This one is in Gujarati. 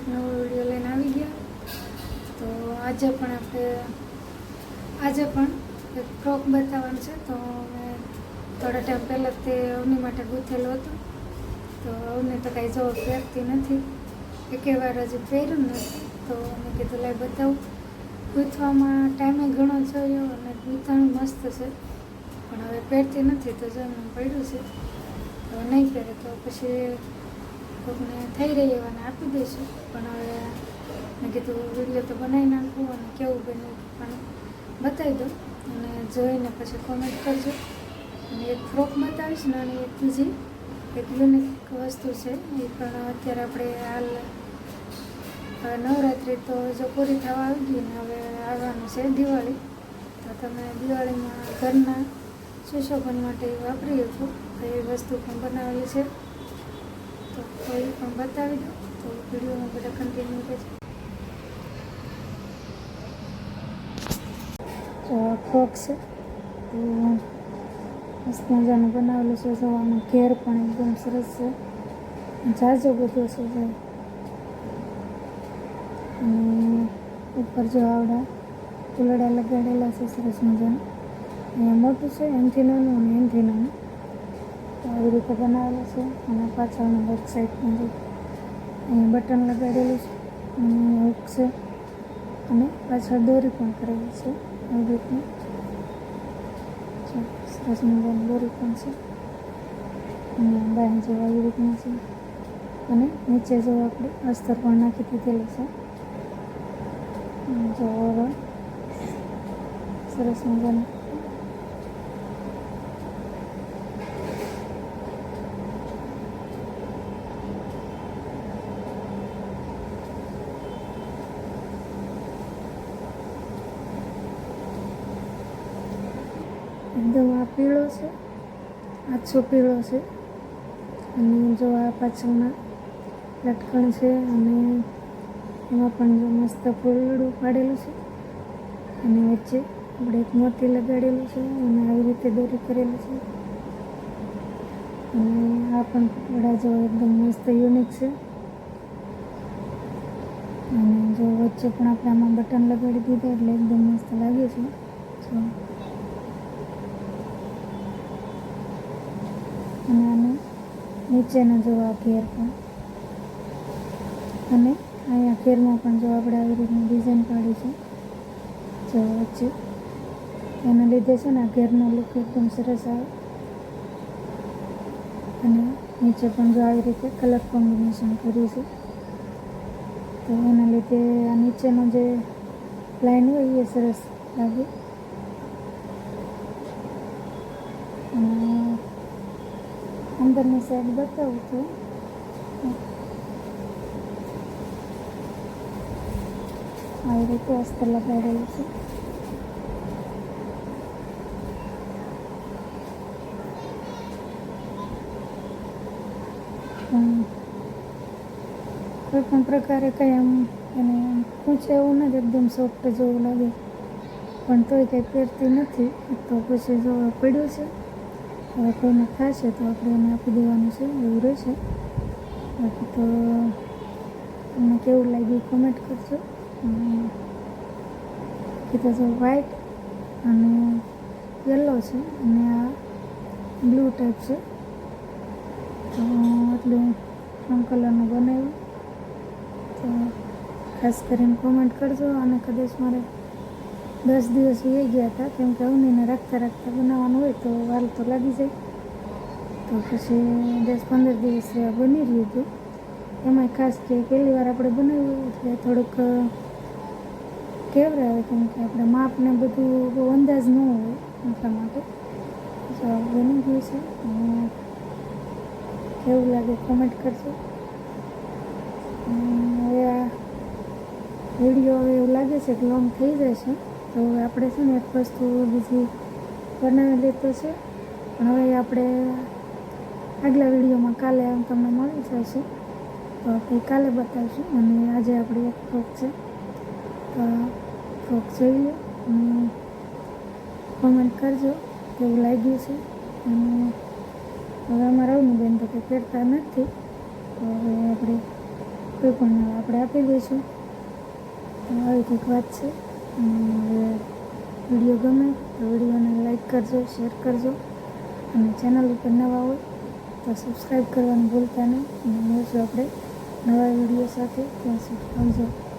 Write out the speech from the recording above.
એક નવો વીડિયો લઈને આવી ગયા. તો આજે પણ આપણે, આજે પણ એક ફ્રોક બતાવવાનું છે. તો મેં થોડા ટાઈમ પહેલાં તે અવની માટે ગૂંથેલો હતો. તો અવને તો કાંઈ જવાબ પહેરતી નથી. એકે વાર હજી પહેર્યું નથી. તો મેં કીધું લાઈ બતાવું. ગૂંથવામાં ટાઈમે ઘણો જોયો અને ગૂંથણ મસ્ત છે. પણ હવે પહેરતી નથી, તો જો પડ્યું છે. તો નહીં પહેરે તો પછી કોકને થઈ રહી એવાને આપી દઈશું. પણ હવે મેં કીધું વીડિયો તો બનાવી નાખું અને કેવું બન્યું પણ બતાવી દઉં. અને જોઈને પછી કોમેન્ટ કરજો. અને એક ફ્રોક બતાવીશ ને અને એક બીજી એક યુનિક વસ્તુ છે. એ પણ અત્યારે આપણે હાલ નવરાત્રિ તો જો પૂરી થવા આવી ગઈ ને હવે આવવાનું છે દિવાળી. તો તમે દિવાળીમાં ઘરના સુશોભન માટે વાપરી તો એ વસ્તુ પણ બનાવેલી છે. તો એ પણ બતાવી દો. તો વિડીયોમાં બધા કન્ટિન્યુ તો ફ્રોક છે. તો મસ્ત મજાનું બનાવેલું છે. જોવાનું ઘેર પણ એકદમ સરસ છે. જાજો બધો છે અને ઉપર જો આવડા ફૂલડા લગાડેલા છે. સરસ મજાના. મોટું છે. એમથી નાનું અને એમથી નાનું. આવી રીતે બનાવેલું છે. અને પાછળના બેક સાઈડમાં જો અહીંયા બટન લગાડેલું છે. અને હુક છે. અને પાછળ દોરી પણ કરેલી છે. આવી રીતની. સરસ મજાની દોરી પણ છે. અને બાય એવી રીતના છે. અને નીચે જો આપણે અસ્તર પણ નાખી દીધેલું છે. જો સરસ મજાનું એકદમ આ પીળો છે, આછો પીળો છે. અને જો આ પાછળના લટકણ છે અને એમાં પણ જો મસ્ત ફૂલડું પાડેલું છે. અને વચ્ચે આપણે એક મોતી લગાડેલું છે અને આવી રીતે દોરી કરેલું છે. અને આ પણ પકડા જો એકદમ મસ્ત યુનિક છે. અને જો વચ્ચે પણ આપણે આમાં બટન લગાડી દીધા એટલે એકદમ મસ્ત લાગે છે. જો અને આને નીચેના જો ઘેર પણ. અને અહીંયા ઘેરમાં પણ જો આપણે આવી રીતની ડિઝાઇન પાડી છે, જો વચ્ચે, એના લીધે છે ને આ ઘેરનો લુક એકદમ સરસ આવે. અને નીચે પણ જો આવી રીતે કલર કોમ્બિનેશન કર્યું છે, તો એના લીધે આ નીચેનો જે લાઈન હોય એ સરસ લાગે. અને અંદરની સાઈડ બતાવું છું. આવી રીતે અસ્તર લગાડેલું છે. કોઈ પણ પ્રકારે કંઈ આમ એને ખૂંચે એવું નથી, એકદમ સોફ્ટ જેવું લાગે. પણ તોય કંઈ પહેરતી નથી. તો પછી જો પડ્યું છે. હવે કોઈને ખાશે તો આપણે એને આપી દેવાનું છે, એવું રહેશે બાકી તો તમને કેવું લાગ્યું કોમેન્ટ કરજો. કીધું તો વ્હાઈટ અને યલો છે અને આ બ્લુ ટાઈપ છે. તો એટલું ત્રણ કલરનું બનાવ્યું. તો ખાસ કરીને કોમેન્ટ કરજો અને કદાચ મારે દસ દિવસ વહી ગયા હતા, કેમ કે અવનીને રાખતા રાખતા બનાવવાનું હોય તો વાલ તો લાગી જાય. તો પછી દસ પંદર દિવસ બની રહ્યું હતું એમાંય ખાસ કે પહેલી વાર આપણે બનાવ્યું એટલે થોડુંક કેવરાવે કેમ કે આપણે માપને બધું બહુ અંદાજ ન હોય એટલા માટે. તો બની ગયું છે. કેવું લાગે કોમેન્ટ અને હવે આ વીડિયો હવે એવું લાગે છે કે લોંગ થઈ જશે તો આપણે છે ને એક વસ્તુ બીજી બનાવી લેતો છે. હવે આપણે આગલા વિડીયોમાં કાલે આમ તમને મળી જશે. તો આપણે કાલે બતાવીશું. અને આજે આપણી એક ફ્રોક છે. તો ફ્રોક જોઈ લો અને કોમેન્ટ કરજો કેવું લાગ્યું છે. અને હવે અમારા બેન તો કંઈ પહેરતા નથી. તો હવે આપણે કોઈ પણ આપણે આપી દઈશું. આવી કંઈક વાત છે. વીડિયો ગમે તો વિડીયોને લાઈક કરજો, શેર કરજો. અને ચેનલ ઉપર નવા હોય તો સબસ્ક્રાઈબ કરવાનું ભૂલતા નહીં. અને મળશું આપણે નવા વીડિયો સાથે. ત્યાં સુધી આવજો.